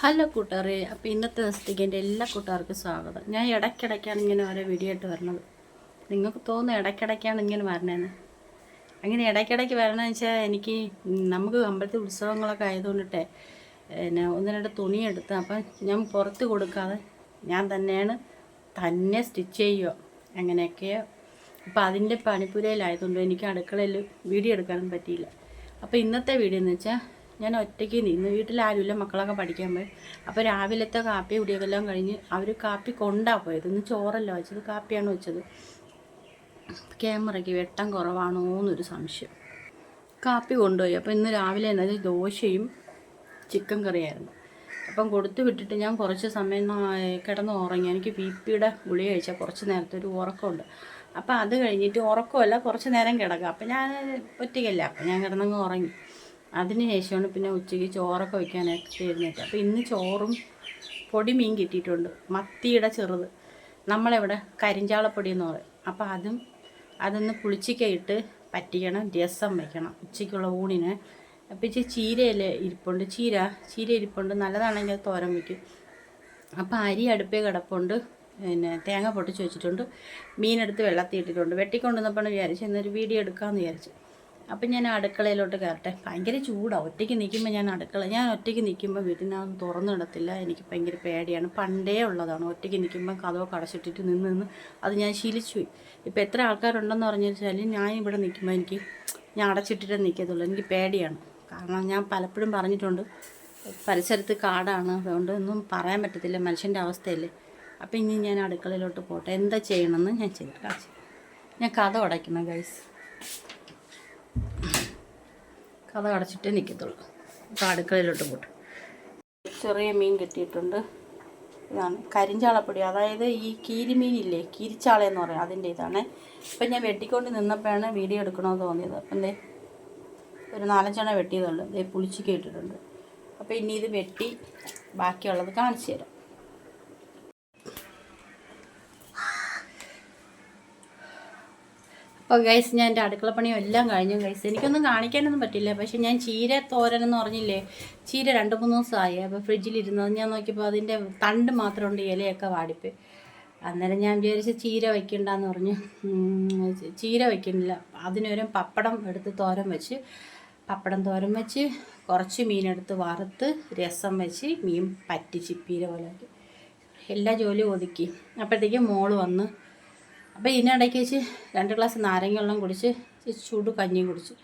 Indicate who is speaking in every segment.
Speaker 1: Hello കൂട്ടുകാരെ അപ്പോൾ ഇന്നത്തെ ദിവസത്തേക്ക് എന്റെ എല്ലാ കൂട്ടുകാർക്കും സ്വാഗതം. ഞാൻ ഇടയ്ക്കിടയ്ക്കാണ് ഇങ്ങനെ ഓരോ വീഡിയോ ആയിട്ട് വരണത്. നിങ്ങൾക്ക് തോന്നുന്നു ഇടയ്ക്കിടയ്ക്കാണ് ഇങ്ങനെ വരണേന്ന്. അങ്ങനെ ഇടയ്ക്കിടയ്ക്ക് വരണമെന്ന് വെച്ചാൽ എനിക്ക് നമുക്ക് അമ്പലത്തിൽ ഉത്സവങ്ങളൊക്കെ ആയതുകൊണ്ടിട്ടേ പിന്നെ ഒന്ന് രണ്ട് തുണിയെടുത്ത് അപ്പം ഞാൻ പുറത്ത് കൊടുക്കാതെ ഞാൻ തന്നെയാണ് തന്നെ സ്റ്റിച്ച് ചെയ്യുക. അങ്ങനെയൊക്കെയോ. അപ്പോൾ അതിന്റെ പണിപ്പുരയിലായതുകൊണ്ട് എനിക്ക് അടുക്കളയിൽ വീഡിയോ എടുക്കാനും പറ്റിയില്ല. അപ്പോൾ ഇന്നത്തെ വീഡിയോ എന്ന് വെച്ചാൽ ഞാൻ ഒറ്റയ്ക്ക് നിന്ന് വീട്ടിലാരുമില്ല മക്കളൊക്കെ പഠിക്കാൻ പോയി. അപ്പോൾ രാവിലത്തെ കാപ്പി കുടിയൊക്കെല്ലാം കഴിഞ്ഞ് അവർ കാപ്പി കൊണ്ടാ പോയത്. ഇന്ന് ചോറല്ല വെച്ചത് കാപ്പിയാണ് വെച്ചത്. ക്യാമറയ്ക്ക് വെട്ടം കുറവാണോ എന്നൊരു സംശയം. കാപ്പി കൊണ്ടുപോയി. അപ്പോൾ ഇന്ന് രാവിലെ എന്നത് ദോശയും ചിക്കൻ കറിയായിരുന്നു. അപ്പം കൊടുത്തു വിട്ടിട്ട് ഞാൻ കുറച്ച് സമയം കിടന്ന് ഉറങ്ങി. എനിക്ക് ബി പിയുടെ ഗുളി കഴിച്ചാൽ കുറച്ച് നേരത്തെ ഒരു ഉറക്കമുണ്ട്. അപ്പോൾ അത് കഴിഞ്ഞിട്ട് ഉറക്കമല്ല കുറച്ച് നേരം കിടക്കുക അപ്പം ഞാൻ ഒറ്റയ്ക്കല്ല അപ്പം ഞാൻ കിടന്നങ്ങ് ഉറങ്ങി. അതിന് ശേഷമാണ് പിന്നെ ഉച്ചയ്ക്ക് ചോറൊക്കെ വയ്ക്കാനായിട്ട് എഴുന്നേറ്റ് അപ്പോൾ ഇന്ന് ചോറും പൊടി മീൻ കിട്ടിയിട്ടുണ്ട്. മത്തിയുടെ ചെറുത്. നമ്മളിവിടെ? കരിഞ്ചാളപ്പൊടി എന്ന് പറയും. അപ്പോൾ അതും അതൊന്ന് പുളിച്ചിക്കയിട്ട് പറ്റിക്കണം. രസം വയ്ക്കണം. ഉച്ചയ്ക്കുള്ള ഊണിന്. അപ്പോൾ ഇച്ചിരി ചീരയിൽ ഇരിപ്പുണ്ട്. ചീര ചീര ഇരിപ്പുണ്ട്. നല്ലതാണെങ്കിൽ അത് തോരൻ വയ്ക്കും. അപ്പോൾ അരി അടുപ്പേ കിടപ്പുണ്ട്. പിന്നെ തേങ്ങ പൊട്ടിച്ച് വെച്ചിട്ടുണ്ട്. മീനെടുത്ത് വെള്ളത്തിൽ ഇട്ടിട്ടുണ്ട്. വെട്ടിക്കൊണ്ടുവന്നപ്പോൾ വിചാരിച്ചു എന്നൊരു വീഡിയോ എടുക്കാമെന്ന് വിചാരിച്ചു. അപ്പം ഞാൻ അടുക്കളയിലോട്ട് കയറട്ടെ ഭയങ്കര ചൂടാണ് ഒറ്റയ്ക്ക് നിൽക്കുമ്പോൾ ഞാൻ അടുക്കള ഞാൻ ഒറ്റയ്ക്ക് നിൽക്കുമ്പോൾ വീട്ടിനകത്ത് തുറന്നു കിടത്തില്ല എനിക്ക് ഭയങ്കര പേടിയാണ്. പണ്ടേ ഉള്ളതാണ്. ഒറ്റയ്ക്ക് നിൽക്കുമ്പോൾ കഥവൊക്കെ അടച്ചിട്ടിട്ട് നിന്ന് നിന്ന് അത് ഞാൻ ശീലിച്ചു ഇപ്പോൾ എത്ര ആൾക്കാരുണ്ടെന്ന് പറഞ്ഞു വെച്ചാൽ ഞാൻ ഇവിടെ നിൽക്കുമ്പോൾ എനിക്ക് ഞാൻ അടച്ചിട്ടിട്ടേ നിൽക്കത്തുള്ളൂ എനിക്ക് പേടിയാണ്. കാരണം ഞാൻ പലപ്പോഴും പറഞ്ഞിട്ടുണ്ട് പരിസരത്ത് കാടാണ്. അതുകൊണ്ട് ഒന്നും പറയാൻ പറ്റത്തില്ല. മനുഷ്യന്റെ അവസ്ഥയല്ലേ. അപ്പോൾ ഇനി ഞാൻ അടുക്കളയിലോട്ട് പോട്ടെ. എന്താ ചെയ്യണമെന്ന് ഞാൻ ചെയ്തു ഞാൻ കഥ അടയ്ക്കണം ഗൈസ് കഥ അടച്ചിട്ടേ നിൽക്കത്തുള്ളൂ അപ്പോൾ അടുക്കളയിലോട്ട് പോട്ടെ. ചെറിയ മീൻ കിട്ടിയിട്ടുണ്ട്. ഇതാണ് കരിഞ്ചാളപ്പൊടി. അതായത് ഈ കീരിമീനില്ലേ കീരിച്ചാള എന്ന് പറയും അതിന്റെ ഇതാണ്. ഇപ്പം ഞാൻ വെട്ടിക്കൊണ്ട് നിന്നപ്പോഴാണ് വീഡിയോ എടുക്കണമെന്ന് തോന്നിയത്. അപ്പം എന്തേ ഒരു നാലഞ്ചെണ്ണം വെട്ടിയതുള്ളൂ ഇതേ പുളിച്ചു ഇട്ടിട്ടുണ്ട്. അപ്പോൾ ഇനി ഇത് വെട്ടി ബാക്കിയുള്ളത് കാണിച്ചു തരാം. അപ്പോൾ ഗൈസ് ഞാൻ എന്റെ അടുക്കള പണിയും എല്ലാം കഴിഞ്ഞു ഗൈസ് എനിക്കൊന്നും കാണിക്കാനൊന്നും പറ്റില്ല. പക്ഷെ ഞാൻ ചീര തോരൻ എന്ന് പറഞ്ഞില്ലേ? ചീര രണ്ട് മൂന്ന് ദിവസമായി. അപ്പോൾ ഫ്രിഡ്ജിലിരുന്നത് ഞാൻ നോക്കിയപ്പോൾ അതിന്റെ തണ്ട് മാത്രമുണ്ട് ഇലയൊക്കെ വാടിപ്പോയി. അന്നേരം ഞാൻ വിചാരിച്ച് ചീര വയ്ക്കണ്ടെന്ന് പറഞ്ഞു. ചീര വയ്ക്കുന്നില്ല അതിനൊരു പപ്പടം എടുത്ത് തോരൻ വെച്ച് പപ്പടം തോരൻ വെച്ച് കുറച്ച് മീനെടുത്ത് വറുത്ത് രസം വെച്ച് മീൻ പറ്റി പീര പോലെ ആക്കി. എല്ലാ ജോലിയും ഒതുക്കി. അപ്പോഴത്തേക്കും മോൾ വന്ന് അപ്പോൾ ഇതിനിടയ്ക്ക് വെച്ച് രണ്ട് ഗ്ലാസ് നാരങ്ങ വെള്ളം കുടിച്ച് ചൂട് കഞ്ഞിയും കുടിച്ചു.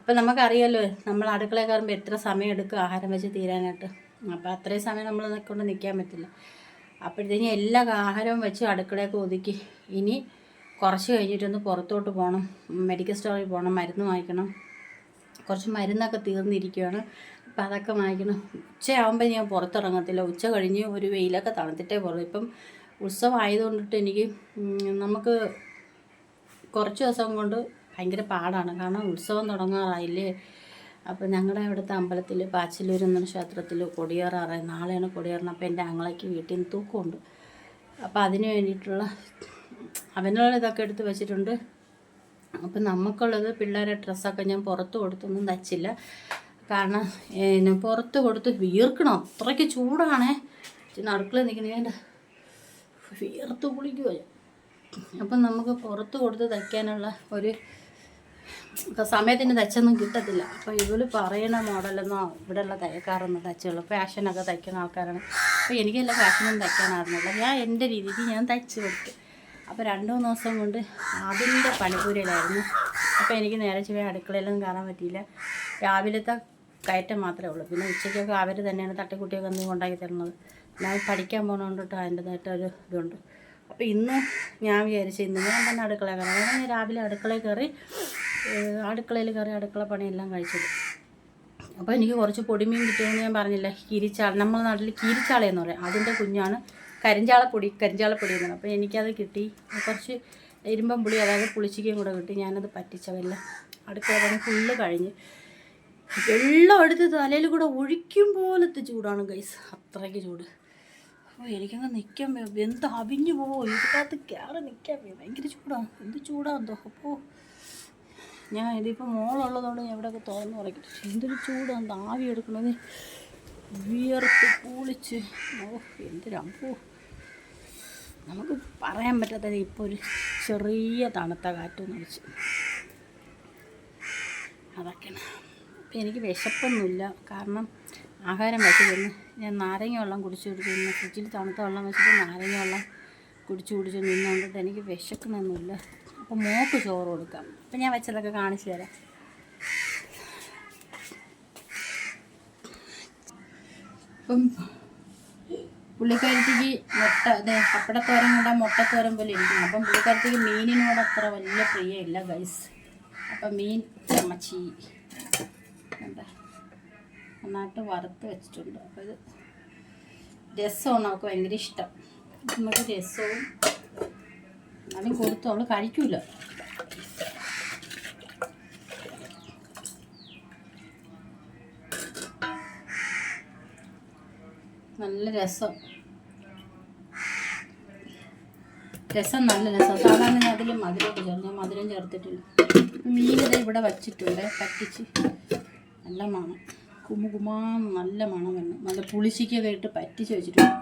Speaker 1: അപ്പോൾ നമുക്കറിയാമല്ലോ നമ്മൾ അടുക്കളയിൽ കയറുമ്പോൾ എത്ര സമയം എടുക്കും ആഹാരം വെച്ച് തീരാനായിട്ട്. അപ്പോൾ അത്രയും സമയം നമ്മൾ കൊണ്ട് നിൽക്കാൻ പറ്റില്ല. അപ്പോഴത്തേക്കും എല്ലാ ആഹാരവും വെച്ച് അടുക്കളയൊക്കെ ഒതുക്കി. ഇനി കുറച്ച് കഴിഞ്ഞിട്ടൊന്ന് പുറത്തോട്ട് പോകണം മെഡിക്കൽ സ്റ്റോറിൽ പോകണം മരുന്ന് വാങ്ങിക്കണം. കുറച്ച് മരുന്നൊക്കെ തീർന്നിരിക്കുകയാണ് അപ്പോൾ അതൊക്കെ വാങ്ങിക്കണം. ഉച്ചയാകുമ്പോൾ ഞാൻ പുറത്തിറങ്ങത്തില്ല. ഉച്ച കഴിഞ്ഞ് ഒരു വെയിലൊക്കെ തണുത്തിട്ടേ പോകുള്ളൂ ഇപ്പം ഉത്സവം ആയതുകൊണ്ടിട്ട് എനിക്ക് നമുക്ക് കുറച്ച് ദിവസം കൊണ്ട് ഭയങ്കര പാടാണ്. കാരണം ഉത്സവം തുടങ്ങാറായില്ലേ? അപ്പോൾ ഞങ്ങളുടെ അവിടുത്തെ അമ്പലത്തിൽ പാച്ചിലൂർ എന്ന ക്ഷേത്രത്തിൽ കൊടിയേറാറായി നാളെയാണ് കൊടിയേറണം. അപ്പോൾ എന്റെ ആങ്ങളയ്ക്ക് വീട്ടിൽ നിന്ന് തൂക്കമുണ്ട്. അപ്പോൾ അതിന് വേണ്ടിയിട്ടുള്ള അവനുള്ള ഇതൊക്കെ എടുത്ത് വെച്ചിട്ടുണ്ട്. അപ്പം നമുക്കുള്ളത് പിള്ളേരെ ഡ്രസ്സൊക്കെ ഞാൻ പുറത്ത് കൊടുത്തൊന്നും തച്ചില്ല. കാരണം പുറത്ത് കൊടുത്ത് വീർക്കണം. അത്രയ്ക്ക് ചൂടാണേ. അടുക്കള നിൽക്കുന്നത് എന്റെ വിയർത്ത് കുളിക്കുക അപ്പം നമുക്ക് പുറത്ത് കൊടുത്ത് തയ്ക്കാനുള്ള ഒരു സമയത്തിന് തയ്ച്ചൊന്നും കിട്ടത്തില്ല. അപ്പോൾ ഇവർ പറയണ മോഡലൊന്നും ഇവിടെയുള്ള തയ്യക്കാരൊന്നും തയ്ച്ചുള്ളൂ ഫാഷനൊക്കെ തയ്ക്കുന്ന ആൾക്കാരാണ്. അപ്പോൾ എനിക്കെല്ലാം ഫാഷനൊന്നും തയ്ക്കാനായിരുന്നില്ല ഞാൻ എന്റെ രീതിക്ക് ഞാൻ തയ്ച്ച് കൊടുത്തു. അപ്പോൾ രണ്ട് മൂന്ന് ദിവസം കൊണ്ട് അതിന്റെ പണിക്കൂരയിലായിരുന്നു അപ്പോൾ എനിക്ക് നേരെ ചുവ അടുക്കളയിലൊന്നും കാണാൻ പറ്റിയില്ല. രാവിലത്തെ കയറ്റം മാത്രമേ ഉള്ളൂ. പിന്നെ ഉച്ചയ്ക്കൊക്കെ അവർ തന്നെയാണ് തട്ടിക്കുട്ടിയൊക്കെ എന്തെങ്കിലും ഉണ്ടാക്കി തരുന്നത്. ഞാൻ പഠിക്കാൻ പോകുന്നതുകൊണ്ടിട്ട് അതിന്റെതായിട്ട് ഒരു ഇതുണ്ട്. അപ്പോൾ ഇന്ന് ഞാൻ വിചാരിച്ചു ഇന്ന് ഞാൻ തന്നെ അടുക്കള കയറാം. അങ്ങനെ ഞാൻ രാവിലെ അടുക്കളയിൽ കയറി അടുക്കളയിൽ കയറി അടുക്കള പണിയെല്ലാം കഴിച്ചത്. അപ്പോൾ എനിക്ക് കുറച്ച് പൊടിമീൻ കിട്ടിയെന്ന് ഞാൻ പറഞ്ഞില്ല. കിരിച്ചാള നമ്മുടെ നാട്ടിൽ കിരിച്ചാളയെന്ന് പറയാം. അതിന്റെ കുഞ്ഞാണ് കരിഞ്ചാളപ്പൊടി കരിഞ്ചാളപ്പൊടി എന്ന് പറയും അപ്പോൾ എനിക്കത് കിട്ടി. കുറച്ച് ഇരുമ്പം പുളി അതായത് പുളിച്ചിക്കയും കൂടെ കിട്ടി. ഞാനത് പറ്റിച്ചവല്ല അടുക്കള പണി ഫുള്ള് കഴിഞ്ഞ്. വെള്ളം എടുത്ത് തലയിൽ കൂടെ ഒഴിക്കും പോലത്തെ ചൂടാണ് ഗൈസ്. അത്രയ്ക്ക് ചൂട്. അപ്പോൾ എനിക്കങ്ങ് നിൽക്കാൻ എന്ത് അവിഞ്ഞു പോവോ? ഇതിനകത്ത് കയറി നിൽക്കാൻ ഭയങ്കര ചൂടാണ് എന്ത് ചൂടാണെന്തോ അപ്പോൾ ഞാൻ ഇതിപ്പോൾ മോളുള്ളതുകൊണ്ട് ഞാൻ ഇവിടെയൊക്കെ തുറന്ന് പറയും. എന്തൊരു ചൂടാണ് ആവി എടുക്കണത്. വിയർത്ത് പൂളിച്ച് ഓ എന്റെ അമ്പോ. നമുക്ക് പറയാൻ പറ്റാത്തത് ഇപ്പോൾ ഒരു ചെറിയ തണുത്ത കാറ്റൊന്ന് അടിച്ച് അതൊക്കെയാണ്. അപ്പം എനിക്ക് വിശപ്പൊന്നുമില്ല. കാരണം ആഹാരം വെച്ചിരുന്ന്. ഞാൻ നാരങ്ങ വെള്ളം കുടിച്ചു കുടിച്ചു ഫ്രിഡ്ജിൽ തണുത്ത വെള്ളം വെച്ചിട്ട് നാരങ്ങ വെള്ളം കുടിച്ചു കുടിച്ച് നിന്നുകൊണ്ടിട്ട് എനിക്ക് വിശക്കണമൊന്നുമില്ല അപ്പോൾ മോക്ക് ചോറ് കൊടുക്കാം. അപ്പം ഞാൻ വെച്ചതൊക്കെ കാണിച്ചു തരാം. ഇപ്പം പുള്ളിക്കാരത്തേക്ക് മുട്ട അതെ പപ്പടത്തോരൻ കൂടെ മുട്ടത്തോരൻ പോലെ ഇരിക്കുന്നു. അപ്പം പുള്ളിക്കാരത്തേക്ക് മീനിനോട് അത്ര വലിയ പ്രിയമില്ല ഗൈസ് അപ്പം മീൻ ചമ്മച്ചി. എന്താ നന്നായിട്ട് വറുത്ത് വെച്ചിട്ടുണ്ട്. അപ്പോൾ ഇത് രസമാണ്. അവൾക്ക് ഭയങ്കര ഇഷ്ടം. നമുക്ക് രസവും എന്നാലും കൊടുത്തു. അവൾ കഴിക്കൂല. നല്ല രസം. രസം നല്ല രസം. സാധാരണ അതിൽ മധുരമൊക്കെ ചേർന്ന് മധുരം ചേർത്തിട്ടില്ല. മീനിത് ഇവിടെ വച്ചിട്ടുണ്ട്. പറ്റിച്ച് നല്ല മണം. കുമു കുമാന്ന് നല്ല മണം വന്നു. നല്ല പുളിശ്ശിക്കൊക്കെ ഇട്ട് പറ്റിച്ച് വെച്ചിട്ടുണ്ട്.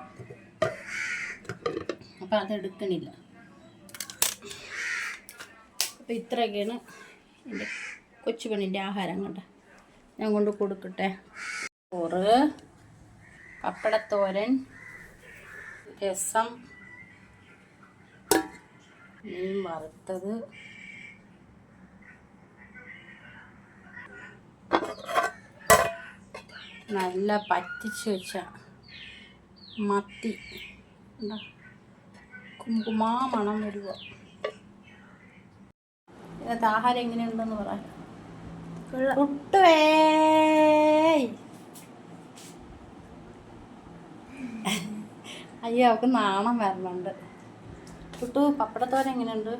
Speaker 1: അപ്പം അതെടുക്കണില്ല അപ്പം ഇത്രയൊക്കെയാണ് എന്റെ കൊച്ചുപണിന്റെ ആഹാരം കണ്ട. ഞാൻ കൊണ്ട് കൊടുക്കട്ടെ. ചോറ് പപ്പടത്തോരൻ രസം മീൻ വറുത്തത്. നല്ല പറ്റിച്ച് വെച്ച മത്തി. എന്താ കുങ്കുമാ മണം വരുക ഇതിനകത്ത് ആഹാരം എങ്ങനെയുണ്ടെന്ന് പറയാം കുട്ടുവേ അയ്യോ അവൾക്ക് നാണം വരുന്നുണ്ട് പുട്ടു പപ്പടത്തോരൻ എങ്ങനെയുണ്ട്?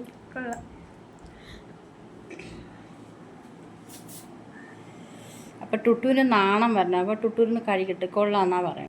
Speaker 1: അപ്പം ടുട്ടുവിന് നാണം വരണം. അപ്പോൾ ടുട്ടുവിന് കഴിക്കട്ടെ. എന്നാണ് പറയാം